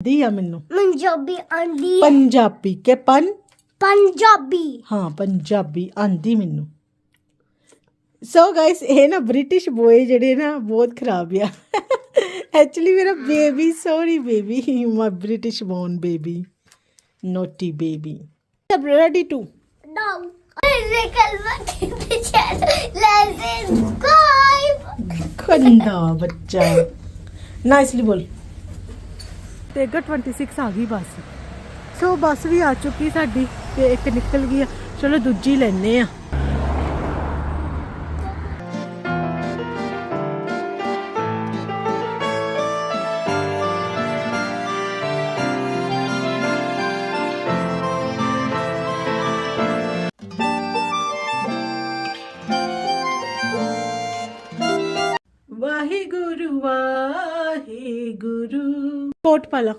ਆਂਦੀ ਆ ਮੈਨੂੰ ਪੰਜਾਬੀ ਆਂਦੀ ਹੈ ਪੰਜਾਬੀ ਕੇ ਪਨ ਪੰਜਾਬੀ ਹਾਂ ਪੰਜਾਬੀ ਆਂਦੀ ਮੈਨੂੰ ਸੋ ਗਾਇਸ ਇਹ ਨਾ ਬ੍ਰਿਟਿਸ਼ ਬੋਏ ਜਿਹੜੇ ਨਾ ਬਹੁਤ ਖਰਾਬ ਆ ਐਕਚੁਅਲੀ ਮੇਰਾ baby sorry baby my British born baby naughty baby ready to No. Ese calmate Let's subscribe. ਖੰਦਾ ਬੱਚਾ ਨਾਈਸਲੀ ਬੋਲ ਤੇ ਗ 26 ਆ ਗਈ ਬੱਸ। ਸੋ ਬੱਸ ਵੀ ਆ ਚੁੱਕੀ ਸਾਡੀ ਤੇ ਇੱਕ ਨਿਕਲ ਗਈ ਆ। ਚਲੋ ਦੂਜੀ ਲੈਨੇ ਆ। ਕੋਟ ਪਾਲਾ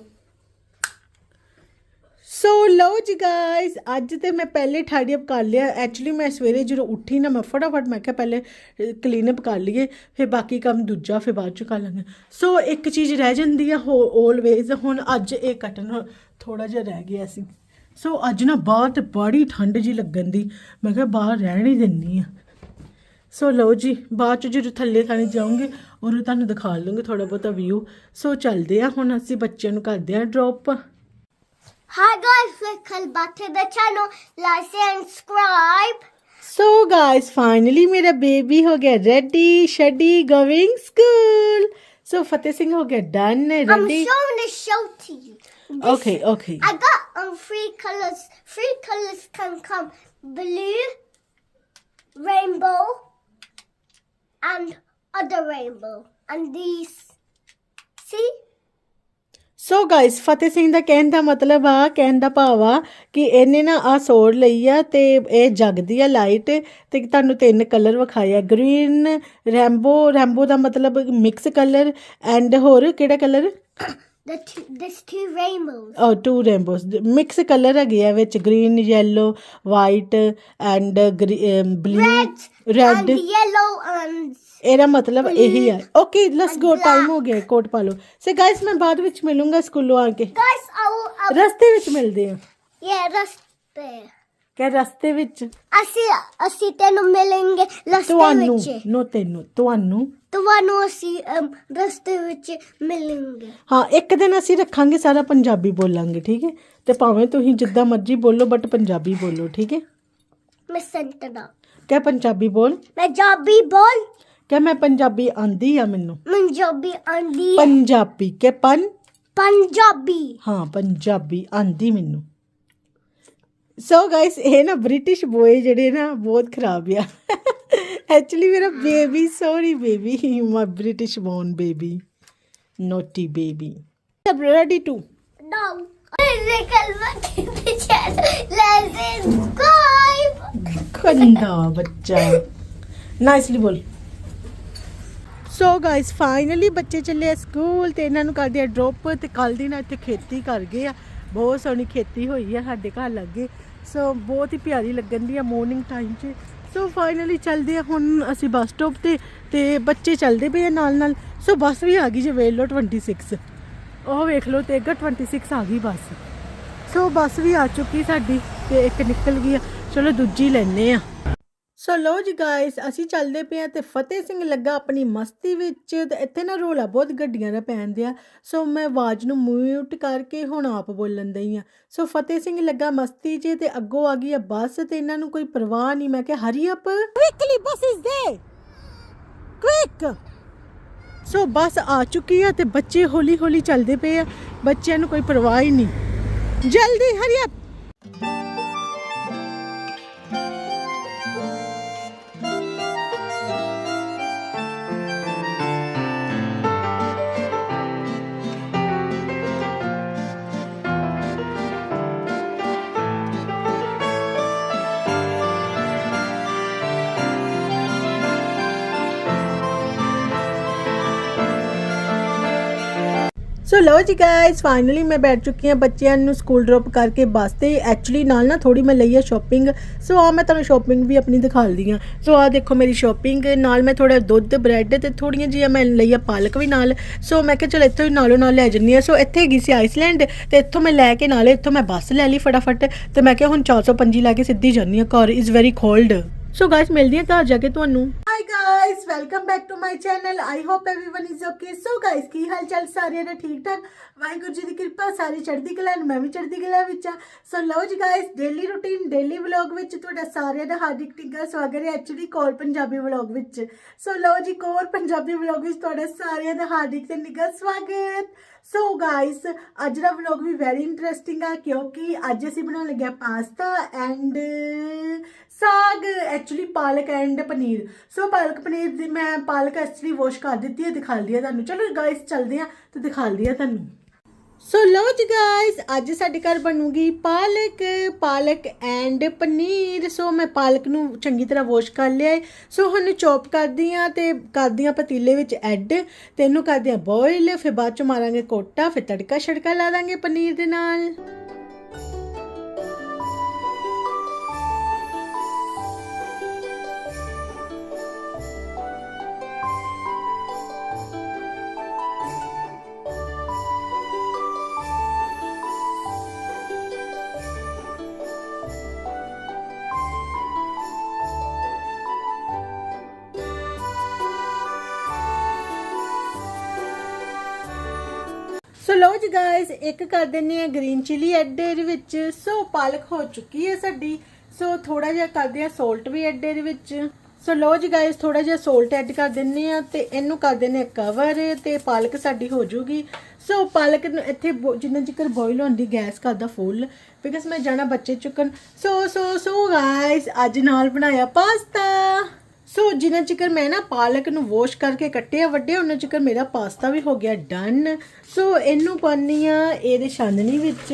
ਸੋ ਲਓ ਜੀ ਗਾਇਸ ਅੱਜ ਤੇ ਮੈਂ ਪਹਿਲੇ ਠਾੜੀ ਅਪ ਕਰ ਲਿਆ। ਐਕਚੁਅਲੀ ਮੈਂ ਸਵੇਰੇ ਜਦੋਂ ਉੱਠੀ ਨਾ, ਮੈਂ ਫਟਾਫਟ ਮੈਂ ਕਿਹਾ ਪਹਿਲੇ ਕਲੀਨ ਅਪ ਕਰ ਲਈਏ, ਫਿਰ ਬਾਕੀ ਕੰਮ ਦੂਜਾ, ਫਿਰ ਬਾਅਦ ਚ ਕਰ ਲਾਂਗੇ। ਸੋ ਇੱਕ ਚੀਜ਼ ਰਹਿ ਜਾਂਦੀ ਆ ਆਲਵੇਜ਼ ਹੁਣ ਅੱਜ ਇਹ ਕੱਟਣ ਥੋੜਾ ਜਿਹਾ ਰਹਿ ਗਿਆ ਸੀ। ਸੋ ਅੱਜ ਨਾ ਬਾਹਰ ਤੇ ਬੜੀ ਠੰਡ ਜੀ ਲੱਗਣ ਦੀ। ਮੈਂ ਕਿਹਾ ਬਾਹਰ ਰਹਿਣ ਹੀ ਦਿੰਨੀ ਆ। ਸੋ ਲਓ ਜੀ, ਬਾਅਦ ਚ ਜਦੋਂ ਥੱਲੇ ਥਾਣੇ ਜਾਵਾਂਗੇ ਔਰ ਤੁਹਾਨੂੰ ਦਿਖਾ ਲਵਾਂਗੇ ਥੋੜਾ ਬਹੁਤਾ ਵਿਊ ਸੋ ਚੱਲਦੇ ਆ ਹੁਣ ਅਸੀਂ ਬੱਚਿਆਂ ਨੂੰ ਕਰਦੇ ਆ drop Hi guys, welcome back to the channel. Like and subscribe. So guys finally ਮੇਰਾ ਬੇਬੀ ਹੋ ਗਿਆ ready ਸ਼ਡੀ going school so Fateh Singh ਹੋ ਗਿਆ done I'm ready showing the show to you. This- okay okay I got um three colors. Three colors can come: blue, rainbow, and other rainbow. And these. See? So guys Fateh Singh ਦਾ ਕਹਿਣ ਦਾ ਮਤਲਬ ਆ, ਕਹਿਣ ਦਾ ਭਾਵ ਆ ਕਿ ਇਹਨੇ ਨਾ ਆ ਸੋੜ ਲਈ ਆ ਤੇ ਇਹ ਜਗਦੀ ਆ ਲਾਈਟ ਤੇ ਤੁਹਾਨੂੰ ਤਿੰਨ ਕਲਰ ਵਿਖਾਇਆ ਗ੍ਰੀਨ ਰੈਂਬੋ ਰੈਂਬੋ ਦਾ ਮਤਲਬ ਮਿਕਸ ਕਲਰ ਐਂਡ ਹੋਰ ਕਿਹੜਾ colour The two, there's two rainbows. ਉਹ ਟੂ ਰੇਨਬੋਸ ਮਿਕਸ ਕਲਰ ਹੈਗੇ ਆ ਵਿੱਚ green yellow white and blue Red red and yellow and ਇਹਦਾ ਮਤਲਬ ਇਹੀ ਆ ਓਕੇ ਲੈਟਸ ਗੋ ਟਾਈਮ ਹੋ ਗਿਆ ਕੋਟ ਪਾ ਲਓ ਸੇ ਗਾਇਸ ਮੈਂ ਬਾਅਦ ਵਿੱਚ ਮਿਲੂੰਗਾ ਸਕੂਲੋਂ ਆ ਕੇ guys, I will. I will ਰਸਤੇ ਵਿੱਚ ਮਿਲਦੇ ਆ yeah, that's there. ਕਿ ਰਸਤੇ ਵਿੱਚ। ਅਸੀਂ ਅਸੀਂ ਤੈਨੂੰ ਮਿਲਾਂਗੇ ਰਸਤੇ ਤੁਹਾਨੂੰ ਵਿੱਚ। ਨੋ ਤੈਨੂੰ ਤੁਹਾਨੂੰ। ਤੁਹਾਨੂੰ ਅਸੀਂ ਅਮ, ਰਸਤੇ ਵਿੱਚ ਮਿਲਾਂਗੇ। ਹਾਂ ਇੱਕ ਦਿਨ ਅਸੀਂ ਰੱਖਾਂਗੇ ਸਾਰਾ ਪੰਜਾਬੀ ਬੋਲਾਂਗੇ ਠੀਕ ਹੈ? ਤੇ ਭਾਵੇਂ ਤੁਸੀਂ ਜਿੱਦਾਂ ਮਰਜ਼ੀ ਬੋਲੋ ਬਟ ਪੰਜਾਬੀ ਬੋਲੋ ਠੀਕ ਹੈ? ਮੈਂ ਸੰਤਨਾ। ਕਿ ਪੰਜਾਬੀ ਬੋਲ? ਪੰਜਾਬੀ ਬੋਲ। ਕਿ ਮੈਂ ਪੰਜਾਬੀ ਆਂਦੀ ਆ ਮੈਨੂੰ? ਪੰਜਾਬੀ ਆਂਦੀ ਹੈ ਪੰਜਾਬੀ ਕੇ ਪਨ ਪੰਜਾਬੀ। ਹਾਂ ਪੰਜਾਬੀ ਆਂਦੀ ਮੈਨੂੰ। ਸੋ ਗਾਇਸ ਇਹ ਨਾ ਬ੍ਰਿਟਿਸ਼ ਬੋਏ ਜਿਹੜੇ ਨਾ ਬਹੁਤ ਖਰਾਬ ਆ। ਐਕਚੁਅਲੀ ਮੇਰਾ baby sorry baby my British born baby naughty baby ready to. ਖੰਦਾ ਬੱਚਾ ਨਾਈਸਲੀ ਬੋਲ ਸੋ ਗਾਇਸ ਫਾਈਨਲੀ ਬੱਚੇ ਚੱਲੇ ਸਕੂਲ ਤੇ ਇਹਨਾਂ ਨੂੰ ਕਰਦੇ ਆ ਡ੍ਰੌਪ ਤੇ ਕੱਲ ਦੀ ਨਾ ਇੱਥੇ ਖੇਤੀ ਕਰ ਗਏ ਆ ਬਹੁਤ ਸੋਹਣੀ ਖੇਤੀ ਹੋਈ ਆ ਸਾਡੇ ਘਰ ਲੱਗੇ। ਸੋ ਬਹੁਤ ਹੀ ਪਿਆਰੀ ਲੱਗਣ ਦੀ ਆ ਮਾਰਨਿੰਗ ਟਾਈਮ 'ਚ। ਸੋ ਫਾਈਨਲੀ ਚੱਲਦੇ ਆ, ਹੁਣ ਅਸੀਂ ਬੱਸ ਸਟਾਪ ਤੇ ਤੇ ਬੱਚੇ ਚੱਲਦੇ ਪਏ ਆ ਨਾਲ ਨਾਲ। ਸੋ ਬੱਸ ਵੀ ਆ ਗਈ ਜੇ, ਵੇਖ ਲਓ 26 ਉਹ ਵੇਖ ਲਓ ਤੇ ਅੱਗਾ 26 ਆ ਗਈ ਬੱਸ ਸੋ ਬੱਸ ਵੀ ਆ ਚੁੱਕੀ ਸਾਡੀ ਤੇ ਇੱਕ ਨਿਕਲ ਗਈ ਆ। ਚਲੋ ਦੂਜੀ ਲੈਨੇ ਆ। ਸੋ ਲੋ ਜੀ ਗਾਇਸ ਅਸੀਂ ਚੱਲਦੇ ਪਏ ਆ ਤੇ ਫਤਿਹ ਸਿੰਘ ਲੱਗਾ ਆਪਣੀ ਮਸਤੀ ਵਿੱਚ ਤੇ ਇੱਥੇ ਨਾ ਰੋਲਾ ਬਹੁਤ ਗੱਡੀਆਂ ਦਾ ਪੈਣ ਆ ਸੋ ਮੈਂ ਆਵਾਜ਼ ਨੂੰ ਮਿਊਟ ਕਰਕੇ ਹੁਣ ਆਪ ਬੋਲਣ ਦਈ ਆ ਸੋ ਫਤਿਹ ਸਿੰਘ ਲੱਗਾ ਮਸਤੀ 'ਚ ਤੇ ਅੱਗੋਂ ਆ ਗਈ ਆ ਬੱਸ ਤੇ ਇਹਨਾਂ ਨੂੰ ਕੋਈ ਪਰਵਾਹ ਨਹੀਂ। ਮੈਂ ਕਿਹਾ hurry up quickly bus is the quick so bus ਆ ਚੁੱਕੀ ਆ ਤੇ ਬੱਚੇ ਹੌਲੀ ਹੌਲੀ ਚੱਲਦੇ ਪਏ ਆ। ਬੱਚਿਆਂ ਨੂੰ ਕੋਈ ਪਰਵਾਹ ਹੀ ਨਹੀਂ। ਜਲਦੀ ਹਰੀ ਅਪ ਸੋ ਲਓ ਜੀ ਗਾਇਸ ਫਾਈਨਲੀ ਮੈਂ ਬੈਠ ਚੁੱਕੀ ਹਾਂ ਬੱਚਿਆਂ ਨੂੰ ਸਕੂਲ ਡ੍ਰੌਪ ਕਰਕੇ ਬੱਸ ਤੇ। ਐਕਚੁਅਲੀ ਨਾਲ ਨਾ ਥੋੜੀ ਮੈਂ ਲਈ ਆ ਸ਼ਾਪਿੰਗ ਸੋ ਆ ਮੈਂ ਤੁਹਾਨੂੰ ਸ਼ਾਪਿੰਗ ਵੀ ਆਪਣੀ ਦਿਖਾਉਂਦੀ ਹਾਂ ਸੋ ਆ ਦੇਖੋ ਮੇਰੀ ਸ਼ਾਪਿੰਗ ਨਾਲ ਮੈਂ ਥੋੜਾ ਦੁੱਧ ਬ੍ਰੈਡ ਤੇ ਥੋੜੀਆਂ ਜਿਹੀਆਂ ਮੈਂ ਲਈ ਆ, ਪਾਲਕ ਵੀ ਨਾਲ। ਸੋ ਮੈਂ ਕਿਹਾ ਚਲ ਇੱਥੋਂ ਹੀ ਨਾਲੋਂ ਨਾਲ ਲੈ ਜੰਨੀ ਆ ਸੋ ਇੱਥੇ ਹੈਗੀ ਸੀ ਆਈਸਲੈਂਡ ਤੇ ਇੱਥੋਂ ਮੈਂ ਲੈ ਕੇ ਨਾਲੇ ਇੱਥੋਂ ਮੈਂ ਬੱਸ ਲੈ ਲਈ ਫਟਾਫਟ। ਤੇ ਮੈਂ ਕਿਹਾ ਹੁਣ 405 ਲੈ ਕੇ ਸਿੱਧੀ ਜਾਂਦੀ ਆ ਘਰ is very cold so guys ਮਿਲਦੀ ਆ ਘਰ ਜਾ ਕੇ ਤੁਹਾਨੂੰ। guys welcome back to my channel I hope everyone is okay so guys ਕੀ ਹਾਲ ਚਾਲ ਸਾਰਿਆਂ ਦਾ ਠੀਕ ਠਾਕ ਵਾਹਿਗੁਰੂ ਜੀ ਦੀ ਕਿਰਪਾ ਸਾਰੀ ਚੜ੍ਹਦੀ ਕਲਾ ਨੂੰ ਮੈਂ ਵੀ ਚੜ੍ਹਦੀ ਕਲਾ ਵਿੱਚ ਆ ਸੋ ਲਓ ਜੀ guys daily routine daily vlog ਵਿੱਚ ਤੁਹਾਡਾ ਸਾਰਿਆਂ ਦਾ ਹਾਰਦਿਕ ਟਿੱਗਾ ਸਵਾਗਤ ਹੈ ਐਕਚੁਅਲੀ ਕੋਰ ਪੰਜਾਬੀ ਵਲੌਗ ਵਿੱਚ ਸੋ ਲਓ ਜੀ ਕੋਰ ਪੰਜਾਬੀ ਵਲੌਗ ਵਿੱਚ ਤੁਹਾਡਾ ਸਾਰਿਆਂ ਦਾ ਹਾਰਦਿਕ ਤੇ ਨਿੱਘਾ ਸਵਾਗਤ ਸੋ ਗਾਇਸ ਅੱਜ ਦਾ ਵਲੌਗ ਵੀ ਵੈਰੀ ਇੰਟਰਸਟਿੰਗ ਆ ਕਿਉਂਕਿ ਅੱਜ ਅਸੀਂ ਬਣਾਉਣ ਲੱਗੇ ਆ pasta and saag actually palak and paneer. So palak paneer ਦੀ ਮੈਂ ਪਾਲਕ ਐਕਚੁਅਲੀ ਵਾਸ਼ ਕਰ ਦਿੱਤੀ ਹੈ ਦਿਖਾਉਂਦੀ ਆ ਤੁਹਾਨੂੰ। ਚਲੋ ਗਾਇਸ ਚੱਲਦੇ ਆ ਤੇ ਦਿਖਾਉਂਦੀ ਆ ਤੁਹਾਨੂੰ। ਸੋ ਲਓ ਜੀ ਗਾਇਸ ਅੱਜ ਸਾਡੇ ਘਰ ਬਣੂਗੀ ਪਾਲਕ ਪਾਲਕ ਐਂਡ ਪਨੀਰ। ਸੋ ਮੈਂ ਪਾਲਕ ਨੂੰ ਚੰਗੀ ਤਰ੍ਹਾਂ ਵਾਸ਼ ਕਰ ਲਿਆ ਹੈ ਸੋ ਹੁਣ ਚੌਪ ਕਰਦੀ ਆ ਤੇ ਕਰਦੀ ਆ ਪਤੀਲੇ ਵਿੱਚ ਐਡ ਤੇ ਇਹਨੂੰ ਕਰਦੇ ਆ ਬੋਇਲ ਫਿਰ ਬਾਅਦ ਚ ਮਾਰਾਂਗੇ ਕੋਟਾ, ਫਿਰ ਤੜਕਾ ਛੜਕਾ ਲਾ ਦਾਂਗੇ ਪਨੀਰ ਦੇ ਨਾਲ। ਸੋ ਲਓ ਜੀ ਗਾਇਸ ਇੱਕ ਕਰ ਦਿੰਨੇ ਆ ਗ੍ਰੀਨ ਚਿਲੀ ਐਡ ਦੇ ਵਿੱਚ। ਸੋ ਪਾਲਕ ਹੋ ਚੁੱਕੀ ਹੈ ਸਾਡੀ। ਸੋ ਥੋੜਾ ਜਿਹਾ ਕਰਦੇ ਆ ਸੋਲਟ ਵੀ ਐਡ ਦੇ ਵਿੱਚ। ਸੋ ਲਓ ਜੀ ਗਾਇਸ ਥੋੜਾ ਜਿਹਾ ਸੋਲਟ ਐਡ ਕਰ ਦਿੰਨੇ ਆ ਤੇ ਇਹਨੂੰ ਕਰ ਦਿੰਨੇ ਆ ਕਵਰ ਤੇ ਪਾਲਕ ਸਾਡੀ ਹੋ ਜੂਗੀ। ਸੋ ਪਾਲਕ ਨੂੰ ਇੱਥੇ ਬੋ- ਜਿੰਨਾ ਚਿਕਰ ਬੋਇਲ ਹੁੰਦੀ ਗੈਸ ਕਰਦਾ ਫੁੱਲ ਬਿਕਾਜ਼ ਮੈਂ ਜਾਣਾ ਬੱਚੇ ਚੁੱਕਣ। ਸੋ ਸੋ ਸੋ ਗਾਇਸ ਅੱਜ ਨਾਲ ਬਣਾਇਆ ਪਾਸਤਾ ਸੋ ਜਿੰਨਾ ਚਿਕਰ ਮੈਂ ਨਾ ਪਾਲਕ ਨੂੰ ਵਾਸ਼ ਕਰਕੇ ਕੱਟਿਆ ਵੱਡੇ ਉਹਨਾਂ ਚਿਕਰ ਮੇਰਾ ਪਾਸਤਾ ਵੀ ਹੋ ਗਿਆ ਡਨ ਸੋ ਇਹਨੂੰ ਪਾਣੀ ਆ ਇਹਦੇ ਛਾਨਣੀ ਵਿੱਚ।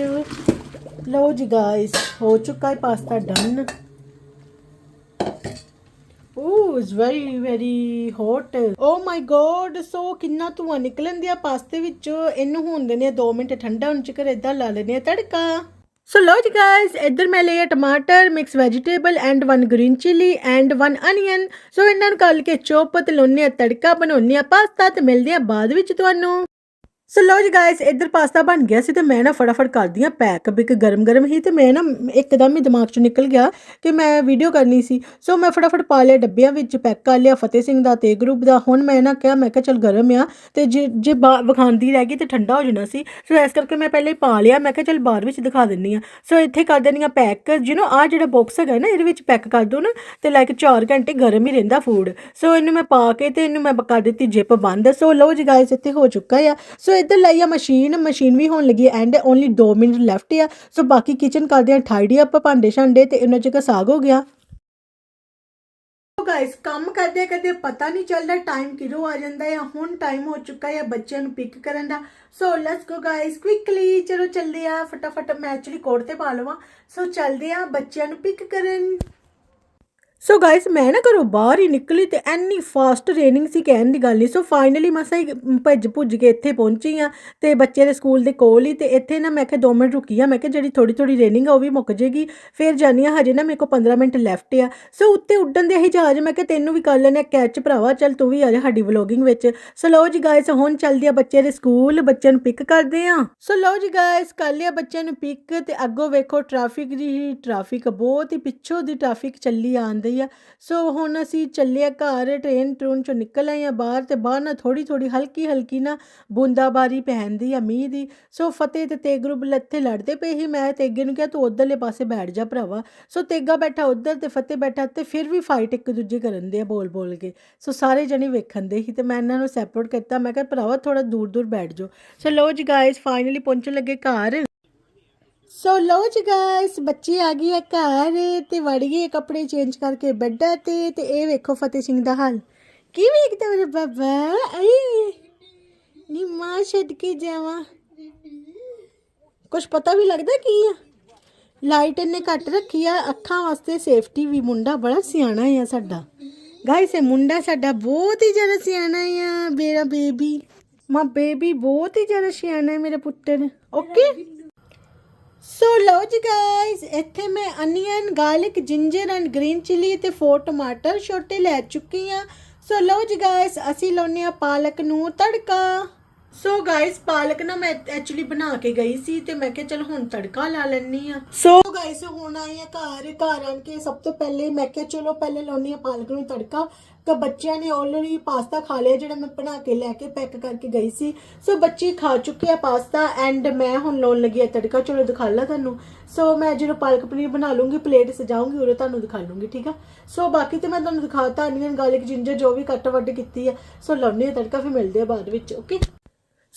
ਲਓ ਜੀ ਗਾਇਸ ਹੋ ਚੁੱਕਾ ਹੈ pasta done oh is very very hot oh my god so ਕਿੰਨਾ ਧੂਆਂ ਨਿਕਲਣ ਦਿਆ ਪਾਸਤੇ ਵਿੱਚੋਂ। ਇਹਨੂੰ ਹੋਣ ਦਿੰਦੇ ਆ 2 ਮਿੰਟ ਠੰਡਾ, ਹੋਣ ਚਿਕਰ ਇਦਾਂ ਲਾ ਲੈਨੇ ਆ ਤੜਕਾ। ਸੋ ਲੋ ਜੀ ਇੱਧਰ ਮੈਂ ਲਏ ਟਮਾਟਰ mix vegetable and one green chilli and one onion so ਇਹਨਾਂ ਨੂੰ ਕੱਲ ਕੇ ਚੋਪ ਤੇ ਲਾਉਂਦੇ ਆ ਤੜਕਾ ਬਣਾਉਂਦੇ ਆ ਪਾਸਤਾ ਤੇ ਮਿਲਦੇ ਆ ਬਾਅਦ ਵਿੱਚ ਤੁਹਾਨੂੰ ਸੋ ਲੋ ਜੀ ਗਾਇਸ ਇੱਧਰ ਪਾਸਤਾ ਬਣ ਗਿਆ ਸੀ ਤੇ ਮੈਂ ਨਾ ਫਟਾਫਟ ਕਰਦੀ ਆ ਪੈਕ ਬਿਕ ਗਰਮ ਗਰਮ ਹੀ ਤੇ ਮੈਂ ਨਾ ਇੱਕਦਮ ਹੀ ਦਿਮਾਗ 'ਚੋਂ ਨਿਕਲ ਗਿਆ ਕਿ ਮੈਂ ਵੀਡੀਓ ਕਰਨੀ ਸੀ। ਸੋ ਮੈਂ ਫਟਾਫਟ ਪਾ ਲਿਆ ਡੱਬਿਆਂ ਵਿੱਚ ਪੈਕ ਕਰ ਲਿਆ ਫਤਿਹ ਸਿੰਘ ਦਾ ਤੇ ਗਰੁੱਪ ਦਾ। ਹੁਣ ਮੈਂ ਨਾ ਕਿਹਾ, ਮੈਂ ਕਿਹਾ ਚਲ ਗਰਮ ਆ ਤੇ ਜੇ ਜੇ ਬਾ- ਵਿਖਾਉਂਦੀ ਰਹਿ ਗਈ ਤੇ ਠੰਡਾ ਹੋ ਜਾਣਾ ਸੀ। ਸੋ ਇਸ ਕਰਕੇ ਮੈਂ ਪਹਿਲੇ ਹੀ ਪਾ ਲਿਆ, ਮੈਂ ਕਿਹਾ ਚਲ ਬਾਹਰ ਵਿੱਚ ਦਿਖਾ ਦਿੰਨੀ ਆ ਸੋ ਇੱਥੇ ਕਰ ਦਿੰਨੀ ਆ ਪੈਕ ਜਿਹਨੂੰ ਆ ਜਿਹੜਾ ਬਾਕਸ ਹੈਗਾ ਨਾ, ਇਹਦੇ ਵਿੱਚ ਪੈਕ ਕਰ ਦੋ ਨਾ ਤੇ ਲਾਈਕ 4 ਘੰਟੇ ਗਰਮ ਹੀ ਰਹਿੰਦਾ ਫੂਡ ਸੋ ਇਹਨੂੰ ਮੈਂ ਪਾ ਕੇ ਤੇ ਇਹਨੂੰ ਮੈਂ ਕਰ ਦਿੱਤੀ ਜਿਪ ਬੰਦ। ਸੋ ਲਓ ਜੀ ਗਾਇਸ ਇੱਥੇ ਹੋ ਚੁੱਕਾ ਆ। ਸੋ ਇੱਧਰ ਲਈ ਆ ਮਸ਼ੀਨ ਮਸ਼ੀਨ ਵੀ ਹੋਣ ਲੱਗੀ ਐਂਡ ਓਨਲੀ 2 ਮਿੰਟ ਲੈਫਟ ਆ। ਸੋ ਬਾਕੀ ਕਿਚਨ ਕਰਦੇ ਆ ਠਾਈਡੀ ਅਪ ਭਾਂਡੇ ਛਾਂਡੇ ਤੇ ਇਹਨਾਂ ਚ ਸਾਗ ਹੋ ਗਿਆ। ਗਾਇਸ ਕੰਮ ਕਰਦੇ ਕਰਦੇ ਪਤਾ ਨਹੀਂ ਚੱਲਦਾ ਟਾਈਮ ਕਿਦੋਂ ਆ ਜਾਂਦਾ ਹੈ ਹੁਣ ਟਾਈਮ ਹੋ ਚੁੱਕਾ ਹੈ ਬੱਚਿਆਂ ਨੂੰ ਪਿਕ ਕਰਨ ਦਾ। So let's go guys quickly ਚਲੋ ਚੱਲਦੇ ਆ, ਫਟਾਫਟ ਮੈਂ ਐਕਚੁਅਲੀ ਕੋਟ ਤੇ ਪਾ ਲਵਾਂ। ਸੋ ਚੱਲਦੇ ਆ ਬੱਚਿਆਂ ਨੂੰ ਪਿਕ ਕਰਨ। ਸੋ ਗਾਇਸ ਮੈਂ ਨਾ ਘਰੋਂ ਬਾਹਰ ਹੀ ਨਿਕਲੀ ਤੇ ਐਨੀ ਫਾਸਟ ਰੇਨਿੰਗ ਸੀ ਕਹਿਣ ਦੀ ਗੱਲ ਨਹੀਂ ਸੋ ਫਾਈਨਲੀ ਮਸਾਂ ਹੀ ਭੱਜ ਭੁੱਜ ਕੇ ਇੱਥੇ ਪਹੁੰਚੀ ਆ ਤੇ ਬੱਚੇ ਦੇ ਸਕੂਲ ਦੇ ਕੋਲ ਹੀ ਤੇ ਇੱਥੇ ਨਾ ਮੈਂ ਕਿਹਾ 2 ਮਿੰਟ ਰੁਕੀ ਆ ਮੈਂ ਕਿਹਾ ਜਿਹੜੀ ਥੋੜੀ ਥੋੜੀ ਰੇਨਿੰਗ ਆ ਉਹ ਵੀ ਮੁੱਕ ਜੇਗੀ। ਫਿਰ ਜਾਨੀ ਆ ਹਜੇ ਨਾ ਮੇਰੇ ਕੋਲ 15 ਮਿੰਟ ਲੈਫਟ ਆ। ਸੋ ਉੱਤੇ ਉੱਡਣ ਦੇ ਹੀ ਜਹਾਜ਼ ਮੈਂ ਕਿਹਾ ਤੈਨੂੰ ਵੀ ਕਰ ਲੈਣੇ ਕੈਚ ਭਰਾਵਾ, ਚੱਲ ਤੂੰ ਵੀ ਆ ਜਾ ਸਾਡੀ ਵਲੋਗਿੰਗ ਵਿੱਚ। ਸੋ ਲਓ ਜੀ ਗਾਇਸ ਹੁਣ ਚੱਲਦੀ ਆ ਬੱਚੇ ਦੇ ਸਕੂਲ, ਬੱਚਿਆਂ ਨੂੰ ਪਿਕ ਕਰਦੇ ਆ ਸੋ ਲਓ ਜੀ ਗਾਇਸ ਕਰ ਲਿਆ ਬੱਚਿਆਂ ਨੂੰ ਪਿਕ ਤੇ ਅੱਗੋਂ ਵੇਖੋ ਟ੍ਰੈਫਿਕ ਦੀ ਟ੍ਰੈਫਿਕ ਬਹੁਤ ਹੀ ਪਿੱਛੋਂ ਦੀ ਟ੍ਰੈਫਿਕ ਚੱਲੀ ਆਂਦੀ ਆ। ਸੋ ਹੁਣ ਅਸੀਂ ਚੱਲੇ ਘਰ ਟ੍ਰੇਨ ਟਰੂਨ ਚੋਂ ਨਿਕਲ ਆਏ ਆ ਬਾਹਰ ਤੇ ਬਾਹਰ ਨਾ ਥੋੜੀ ਥੋੜੀ ਹਲਕੀ ਹਲਕੀ ਨਾ ਬੂੰਦਾਬਾਰੀ ਪੈਂਦੀ ਆ ਮੀਂਹ ਦੀ। ਸੋ ਫਤਿਹ ਤੇ ਤੇਗਰੂ ਲੱਥੇ ਲੜਦੇ ਪਏ ਸੀ। ਮੈਂ ਤੇਗੇ ਨੂੰ ਕਿਹਾ, ਤੂੰ ਉਧਰਲੇ ਪਾਸੇ ਬੈਠ ਜਾ ਭਰਾਵਾ। ਸੋ ਤੇਗਾ ਬੈਠਾ ਉਧਰ ਤੇ ਫਤਿਹ ਬੈਠਾ ਤੇ ਫਿਰ ਵੀ ਫਾਈਟ ਇੱਕ ਦੂਜੇ ਕਰਨ ਦੇ ਆ ਬੋਲ ਬੋਲ ਕੇ। ਸੋ ਸਾਰੇ ਜਣੇ ਵੇਖਣ ਦੇ ਸੀ ਤੇ ਮੈਂ ਇਹਨਾਂ ਨੂੰ ਸੈਪਰੇਟ ਕੀਤਾ। ਮੈਂ ਕਿਹਾ, ਭਰਾਵਾ ਥੋੜਾ ਦੂਰ ਦੂਰ ਬੈਠ ਜਾਓ। ਸੋ ਲੋ ਜੀ ਗਾਇਸ ਫਾਈਨਲੀ ਪਹੁੰਚਣ ਲੱਗੇ ਘਰ। ਸੋ ਲੋ ਜੀ ਗਾਇਸ ਬੱਚੇ ਆ ਗਏ ਆ ਘਰ ਤੇ ਵੜ ਗਏ ਕੱਪੜੇ ਚੇਂਜ ਕਰਕੇ ਬੈੱਡਾਂ ਤੇ ਤੇ ਇਹ ਵੇਖੋ ਫਤਿਹ ਸਿੰਘ ਦਾ ਹਾਲ। ਕੀ ਵੇਖਦਾ ਮੇਰੇ ਬਾਬਾ? ਆਈ ਨੀ ਮਾਂ ਛੱਡ ਕੇ ਜਾਵਾਂ। ਕੁਝ ਪਤਾ ਵੀ ਲੱਗਦਾ ਕੀ ਆ? ਲਾਈਟ ਇਹਨੇ ਘੱਟ ਰੱਖੀ ਆ, ਅੱਖਾਂ ਵਾਸਤੇ ਸੇਫਟੀ ਵੀ ਮੁੰਡਾ ਬੜਾ ਸਿਆਣਾ ਆ ਸਾਡਾ। ਗਾਇਸ ਇਹ ਮੁੰਡਾ ਸਾਡਾ ਬਹੁਤ ਹੀ ਜ਼ਿਆਦਾ ਸਿਆਣਾ ਆ, ਮੇਰਾ ਬੇਬੀ ਮਾਂ ਬੇਬੀ ਬਹੁਤ ਹੀ ਜ਼ਿਆਦਾ ਸਿਆਣਾ ਹੈ ਮੇਰਾ ਪੁੱਤਰ। ਓਕੇ ਸੋ ਲਓ ਜੀ ਗਾਇਸ ਇੱਥੇ ਮੈਂ onion, garlic ginger and green chilli ਤੇ 4 ਟਮਾਟਰ ਛੋਟੇ ਲੈ ਚੁੱਕੀ ਆ ਸੋ ਲਓ ਜੀ ਗਾਇਸ ਅਸੀਂ ਲਾਉਨੇ ਆ ਪਾਲਕ ਨੂੰ ਤੜਕਾ। ਸੋ ਗਾਇਸ ਪਾਲਕ ਨਾ ਮੈਂ ਐਕਚੁਅਲੀ ਬਣਾ ਕੇ ਗਈ ਸੀ ਤੇ ਮੈਂ ਕਿਹਾ ਚਲ ਹੁਣ ਤੜਕਾ ਲਾ ਲੈਣੀ ਆ ਸੋ ਗਾਇਸ ਹੁਣ ਆਈ ਆ ਘਰ। ਘਰ ਆਣ ਕੇ ਸਭ ਤੋਂ ਪਹਿਲੇ ਮੈਂ ਕਿਹਾ ਚਲੋ ਪਹਿਲੇ ਲਾਉਣੀ ਆ ਪਾਲਕ ਨੂੰ ਤੜਕਾ। ਤਾਂ ਬੱਚਿਆਂ ਨੇ ਆਲਰੇਡੀ ਪਾਸਤਾ ਖਾ ਲਿਆ, ਜਿਹੜਾ ਮੈਂ ਬਣਾ ਕੇ ਲੈ ਕੇ ਪੈਕ ਕਰਕੇ ਗਈ ਸੀ। ਸੋ ਬੱਚੇ ਖਾ ਚੁੱਕੇ ਆ ਪਾਸਤਾ ਐਂਡ ਮੈਂ ਹੁਣ ਲਾਉਣ ਲੱਗੀ ਆ ਤੜਕਾ। ਚਲੋ, ਦਿਖਾ ਲਾ ਤੁਹਾਨੂੰ। ਸੋ ਮੈਂ ਜਦੋਂ ਪਾਲਕ ਪਨੀਰ ਬਣਾ ਲੂੰਗੀ ਪਲੇਟ ਸਜਾਉਂਗੀ ਉਰੇ ਤੁਹਾਨੂੰ ਦਿਖਾ ਲੂੰਗੀ ਠੀਕ ਆ? ਸੋ ਬਾਕੀ ਤੇ ਮੈਂ ਤੁਹਾਨੂੰ ਦਿਖਾਤਾ ਅਨੀਅਨ ਗਾਰਲਿਕ ਜਿੰਜਰ ਜੋ ਵੀ ਕੱਟ ਵੱਡ ਕੀਤੀ ਆ। ਸੋ ਲਾਉਣੀ ਆ ਤੜਕਾ, ਫਿਰ ਮਿਲਦੇ ਆ ਬਾਅਦ ਵਿੱਚ ਓਕੇ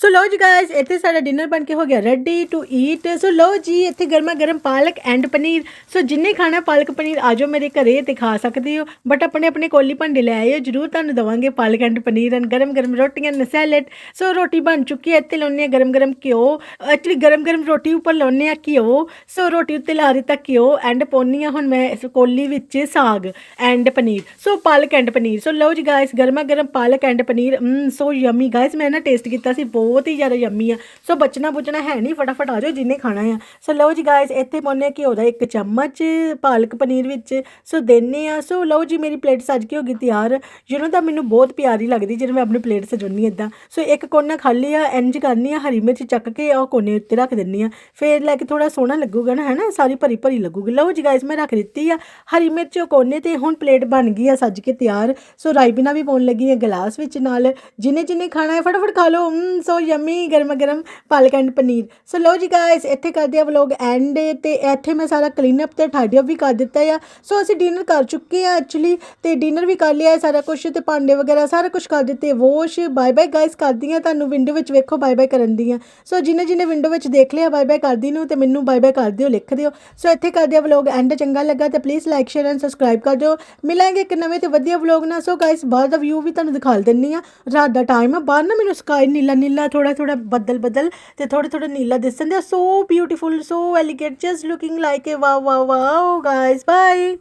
ਸੋ ਲਓ ਜੀ ਗਾਇਸ ਇੱਥੇ ਸਾਡਾ ਡਿਨਰ ਬਣ ਕੇ ਹੋ ਗਿਆ ਰੈਡੀ ਟੂ ਈਟ ਸੋ ਲਓ ਜੀ, ਇੱਥੇ ਗਰਮਾ ਗਰਮ ਪਾਲਕ ਐਂਡ ਪਨੀਰ. ਸੋ ਜਿੰਨੇ ਖਾਣਾ ਪਾਲਕ ਪਨੀਰ ਆਜੋ ਮੇਰੇ ਘਰੇ ਤੇ ਖਾ ਸਕਦੇ ਹੋ। ਬਟ ਆਪਣੇ ਆਪਣੇ ਕੋਲੀ ਭਾਂਡੇ ਲੈ ਆਇਓ, ਜਰੂਰ ਤੁਹਾਨੂੰ ਦਵਾਂਗੇ ਪਾਲਕ ਐਂਡ ਪਨੀਰ ਐਂਡ ਗਰਮ ਗਰਮ ਰੋਟੀਆਂ ਐਂਡ ਸੈਲਡ ਸੋ ਰੋਟੀ ਬਣ ਚੁੱਕੀ ਹੈ, ਇੱਥੇ ਲਾਉਣੇ ਆ ਗਰਮ ਗਰਮ ਘਿਓ। ਐਕਚੁਅਲੀ ਗਰਮ ਗਰਮ ਰੋਟੀ ਉੱਪਰ ਲਾਉਣੇ ਆ ਘਿਓ। ਸੋ ਰੋਟੀ ਉੱਤੇ ਲਾ ਦਿੱਤਾ ਘਿਓ ਐਂਡ ਪਾਉਣੀ ਆ ਹੁਣ ਮੈਂ ਇਸ ਕੋਲੀ ਵਿੱਚ ਸਾਗ ਐਂਡ ਪਨੀਰ। ਸੋ ਪਾਲਕ ਐਂਡ ਪਨੀਰ। ਸੋ ਲਓ ਜੀ ਗਾਇਸ ਗਰਮਾ ਗਰਮ palak and paneer. So yummy guys ਮੈਂ ਨਾ ਟੇਸਟ ਕੀਤਾ ਸੀ, ਬਹੁਤ ਬਹੁਤ ਹੀ ਜ਼ਿਆਦਾ ਯਮੀ ਆ। ਸੋ ਬਚਣਾ ਬੁਚਣਾ ਹੈ ਨਹੀਂ, ਫਟਾਫਟ ਆ ਜਾਓ ਜਿੰਨੇ ਖਾਣਾ ਆ। ਸੋ ਲਓ ਜੀ ਗਾਇਸ ਇੱਥੇ ਪਾਉਂਦੇ ਘਿਓ ਦਾ ਇੱਕ ਚਮਚ, ਪਾਲਕ ਪਨੀਰ ਵਿੱਚ। ਸੋ ਦੇਨੇ ਆ। ਸੋ ਲਓ ਜੀ ਮੇਰੀ ਪਲੇਟ ਸੱਜ ਕੇ ਹੋ ਗਈ ਤਿਆਰ। ਜਿਹਨੂੰ ਤਾਂ ਮੈਨੂੰ ਬਹੁਤ ਪਿਆਰੀ ਲੱਗਦੀ ਜਦੋਂ ਮੈਂ ਆਪਣੀ ਪਲੇਟ ਸਜਾਉਣੀ ਇਦਾਂ ਸੋ ਇੱਕ ਕੋਨਾ ਖਾਲੀ ਆ ਇੰਜ ਕਰਨੀ ਆ, ਹਰੀ ਮਿਰਚ ਚੱਕ ਕੇ ਉਹ ਕੋਨੇ ਉੱਤੇ ਰੱਖ ਦਿੰਨੀ ਆ। ਫੇਰ ਲੈ ਕੇ ਥੋੜਾ ਸੋਹਣਾ ਲੱਗੂਗਾ ਨਾ, ਹੈਨਾ? ਸਾਰੀ ਭਰੀ ਭਰੀ ਲੱਗੂਗੀ। ਲਓ ਜੀ ਗਾਇਸ ਮੈਂ ਰੱਖ ਦਿੱਤੀ ਆ। ਹਰੀ ਮਿਰਚ ਕੋਨੇ ਤੇ ਹੁਣ ਪਲੇਟ ਬਣ ਗਈ ਆ ਸੱਜ ਕੇ ਤਿਆਰ। ਸੋ ਰਾਈਬਿਨਾ ਵੀ ਪਾਉਣ ਲੱਗੀ ਆ ਗਲਾਸ ਵਿੱਚ ਨਾਲ। ਜਿਨੇ ਜਿਨੇ ਖਾਣਾ ਹੈ, ਫਟਾਫਟ ਖਾ ਲਓ। ਸੋ ਯਮੀ ਗਰਮ ਗਰਮ ਪਾਲਕ ਐਂਡ ਪਨੀਰ। ਸੋ ਲਓ ਜੀ ਗਾਇਸ ਇੱਥੇ ਕਰਦੇ ਆ ਵਲੋਗ ਐਂਡ ਤੇ ਇੱਥੇ ਮੈਂ ਸਾਰਾ ਕਲੀਨ ਅਪ ਤੇ ਟਾਈਡੀ ਵੀ ਕਰ ਦਿੱਤਾ ਆ। ਸੋ ਅਸੀਂ ਡਿਨਰ ਕਰ ਚੁੱਕੇ ਆ ਐਕਚੁਅਲੀ ਤੇ ਡਿਨਰ ਵੀ ਕਰ ਲਿਆ ਸਾਰਾ ਕੁਝ ਤੇ ਭਾਂਡੇ ਵਗੈਰਾ ਸਾਰਾ ਕੁਝ ਕਰ ਦਿੱਤੇ। ਵੋਸ਼ ਬਾਏ ਬਾਏ ਗਾਇਸ ਕਰਦੀ ਆ ਤੁਹਾਨੂੰ ਵਿੰਡੋ ਵਿੱਚ ਵੇਖੋ ਬਾਏ ਬਾਏ ਕਰਨ ਦੀ ਆ। ਸੋ ਜਿਨੇ ਜਿਨੇ ਵਿੰਡੋ ਵਿੱਚ ਦੇਖ ਲਿਆ ਬਾਏ ਬਾਏ ਕਰਦੀ ਨੂੰ ਤੇ ਮੈਨੂੰ ਬਾਏ ਬਾਏ ਕਰ ਦਿਓ, ਲਿਖ ਦਿਓ। ਸੋ ਇੱਥੇ ਕਰਦੇ ਆ ਵਲੋਗ ਐਂਡ ਚੰਗਾ ਲੱਗਾ ਤੇ please like share and subscribe ਕਰ ਦਿਓ। ਮਿਲਾਂਗੇ ਇੱਕ ਨਵੇਂ ਤੇ ਵਧੀਆ ਵਲੋਗ ਨਾਲ। ਸੋ ਗਾਇਸ ਬਾਹਰ ਦਾ ਵਿਊ ਵੀ ਤੁਹਾਨੂੰ ਦਿਖਾ ਦਿੰਨੀ ਆ। ਰਾਤ ਦਾ ਟਾਈਮ ਆ, ਬਾਹਰ ਨਾ ਮੈਨੂੰ ਸਕਾਈ ਨੀਲਾ ਨੀਲਾ ਥੋੜਾ ਥੋੜਾ ਬੱਦਲ ਬੱਦਲ ਤੇ ਥੋੜਾ ਥੋੜਾ ਨੀਲਾ ਦਿਸਣ ਦੇ so beautiful so elegant just looking like a wow wow wow guys bye